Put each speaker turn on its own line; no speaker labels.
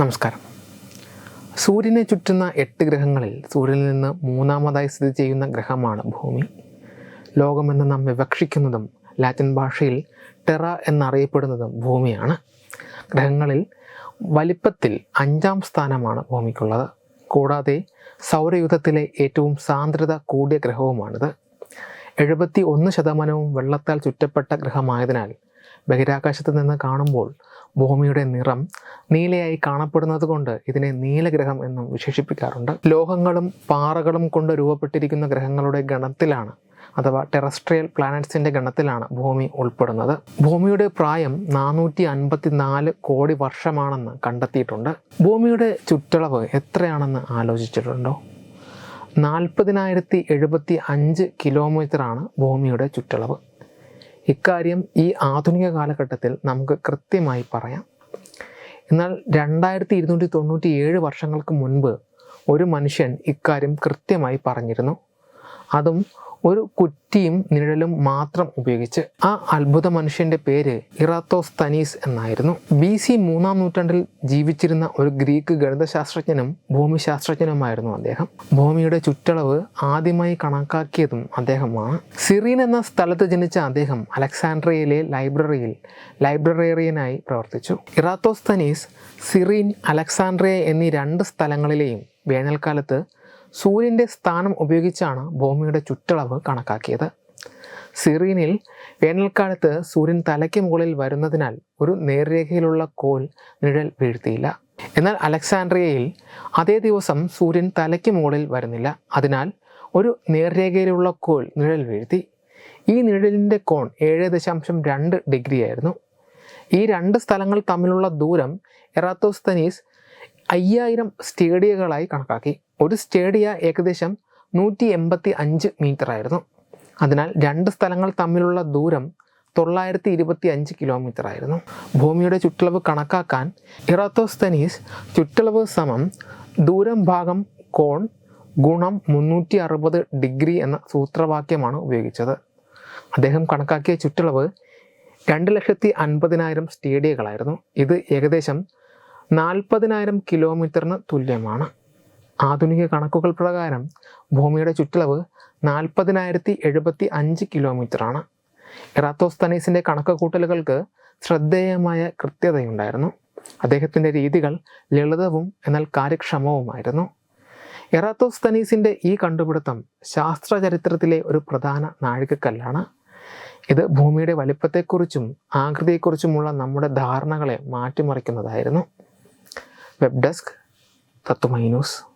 നമസ്കാരം. സൂര്യനെ ചുറ്റുന്ന എട്ട് ഗ്രഹങ്ങളിൽ സൂര്യനിൽ നിന്ന് മൂന്നാമതായി സ്ഥിതി ചെയ്യുന്ന ഗ്രഹമാണ് ഭൂമി. ലോകമെന്ന് നാം വിവക്ഷിക്കുന്നതും ലാറ്റിൻ ഭാഷയിൽ ടെറ എന്നറിയപ്പെടുന്നതും ഭൂമിയാണ്. ഗ്രഹങ്ങളിൽ വലിപ്പത്തിൽ അഞ്ചാം സ്ഥാനമാണ് ഭൂമിക്കുള്ളത്. കൂടാതെ സൗരയുദ്ധത്തിലെ ഏറ്റവും സാന്ദ്രത കൂടിയ ഗ്രഹവുമാണിത്. എഴുപത്തി ഒന്ന് ശതമാനവും വെള്ളത്താൽ ചുറ്റപ്പെട്ട ഗ്രഹമായതിനാൽ ബഹിരാകാശത്ത് നിന്ന് കാണുമ്പോൾ ഭൂമിയുടെ നിറം നീലയായി കാണപ്പെടുന്നത് കൊണ്ട് ഇതിനെ നീലഗ്രഹം എന്നും വിശേഷിപ്പിക്കാറുണ്ട്. ലോഹങ്ങളും പാറകളും കൊണ്ട് രൂപപ്പെട്ടിരിക്കുന്ന ഗ്രഹങ്ങളുടെ ഗണത്തിലാണ് അഥവാ ടെറസ്ട്രിയൽ പ്ലാനറ്റ്സിന്റെ ഗണത്തിലാണ് ഭൂമി ഉൾപ്പെടുന്നത്. ഭൂമിയുടെ പ്രായം നാനൂറ്റി അൻപത്തി നാല് കോടി വർഷമാണെന്ന് കണ്ടെത്തിയിട്ടുണ്ട്. ഭൂമിയുടെ ചുറ്റളവ് എത്രയാണെന്ന് ആലോചിച്ചിട്ടുണ്ടോ? നാൽപ്പതിനായിരത്തി എഴുപത്തി അഞ്ച് കിലോമീറ്ററാണ് ഭൂമിയുടെ ചുറ്റളവ്. ഇക്കാര്യം ഈ ആധുനിക കാലഘട്ടത്തിൽ നമുക്ക് കൃത്യമായി പറയാം. എന്നാൽ രണ്ടായിരത്തി ഇരുന്നൂറ്റി തൊണ്ണൂറ്റി ഏഴ് വർഷങ്ങൾക്ക് മുൻപ് ഒരു മനുഷ്യൻ ഇക്കാര്യം കൃത്യമായി പറഞ്ഞിരുന്നു. അതും ഒരു കുറ്റിയും നിഴലും മാത്രം ഉപയോഗിച്ച് ആ അത്ഭുത മനുഷ്യന്റെ പേര് ഇറാത്തോസ് തനീസ് എന്നായിരുന്നു. ബി സി മൂന്നാം നൂറ്റാണ്ടിൽ ജീവിച്ചിരുന്ന ഒരു ഗ്രീക്ക് ഗണിതശാസ്ത്രജ്ഞനും ഭൂമിശാസ്ത്രജ്ഞനുമായിരുന്നു അദ്ദേഹം. ഭൂമിയുടെ ചുറ്റളവ് ആദ്യമായി കണക്കാക്കിയതും അദ്ദേഹമാണ്. സിറീൻ എന്ന സ്ഥലത്ത് ജനിച്ച അദ്ദേഹം അലക്സാൻഡ്രിയയിലെ ലൈബ്രറിയിൽ ലൈബ്രറേറിയനായി പ്രവർത്തിച്ചു. ഇറാത്തോസ് തനീസ് സിറീൻ അലക്സാൻഡ്രിയ എന്നീ രണ്ട് സ്ഥലങ്ങളിലെയും വേനൽക്കാലത്ത് സൂര്യന്റെ സ്ഥാനം ഉപയോഗിച്ചാണ് ഭൂമിയുടെ ചുറ്റളവ് കണക്കാക്കിയത്. സിറീനിൽ വേനൽക്കാലത്ത് സൂര്യൻ തലയ്ക്ക് മുകളിൽ വരുന്നതിനാൽ ഒരു നേർരേഖയിലുള്ള കോൽ നിഴൽ വീഴ്ത്തിയില്ല. എന്നാൽ അലക്സാൻഡ്രിയയിൽ അതേ ദിവസം സൂര്യൻ തലയ്ക്ക് മുകളിൽ വരുന്നില്ല. അതിനാൽ ഒരു നേർരേഖയിലുള്ള കോൽ നിഴൽ വീഴ്ത്തി. ഈ നിഴലിന്റെ കോൺ ഏഴ് ദശാംശം രണ്ട് ഡിഗ്രി ആയിരുന്നു ഈ രണ്ട് സ്ഥലങ്ങൾ തമ്മിലുള്ള ദൂരം എറാത്തോസ്തനീസ് അയ്യായിരം സ്റ്റേഡിയകളായി കണക്കാക്കി. ഒരു സ്റ്റേഡിയ ഏകദേശം നൂറ്റി എൺപത്തി അഞ്ച് മീറ്റർ ആയിരുന്നു. അതിനാൽ രണ്ട് സ്ഥലങ്ങൾ തമ്മിലുള്ള ദൂരം തൊള്ളായിരത്തി ഇരുപത്തി അഞ്ച് കിലോമീറ്റർ ആയിരുന്നു. ഭൂമിയുടെ ചുറ്റളവ് കണക്കാക്കാൻ ഇറാത്തോസ്തനീസ് ചുറ്റളവ് സമം ദൂരം ഭാഗം കോൺ ഗുണം മുന്നൂറ്റി അറുപത് ഡിഗ്രി എന്ന സൂത്രവാക്യമാണ് ഉപയോഗിച്ചത്. അദ്ദേഹം കണക്കാക്കിയ ചുറ്റളവ് രണ്ട് ലക്ഷത്തി അൻപതിനായിരം സ്റ്റേഡിയകളായിരുന്നു. ഇത് ഏകദേശം നാൽപ്പതിനായിരം കിലോമീറ്ററിന് തുല്യമാണ്. ആധുനിക കണക്കുകൾ പ്രകാരം ഭൂമിയുടെ ചുറ്റളവ് നാൽപ്പതിനായിരത്തി എഴുപത്തി അഞ്ച് കിലോമീറ്ററാണ്. എറാത്തോസ്തനീസിന്റെ കണക്ക് കൂട്ടലുകൾക്ക് ശ്രദ്ധേയമായ കൃത്യതയുണ്ടായിരുന്നു. അദ്ദേഹത്തിന്റെ രീതികൾ ലളിതവും എന്നാൽ കാര്യക്ഷമവുമായിരുന്നു. എറാത്തോസ്തനീസിന്റെ ഈ കണ്ടുപിടുത്തം ശാസ്ത്രചരിത്രത്തിലെ ഒരു പ്രധാന നാഴികക്കല്ലാണ്. ഇത് ഭൂമിയുടെ വലിപ്പത്തെക്കുറിച്ചും ആകൃതിയെക്കുറിച്ചുമുള്ള നമ്മുടെ ധാരണകളെ മാറ്റിമറിക്കുന്നതായിരുന്നു. Web desk Tatwamayi news.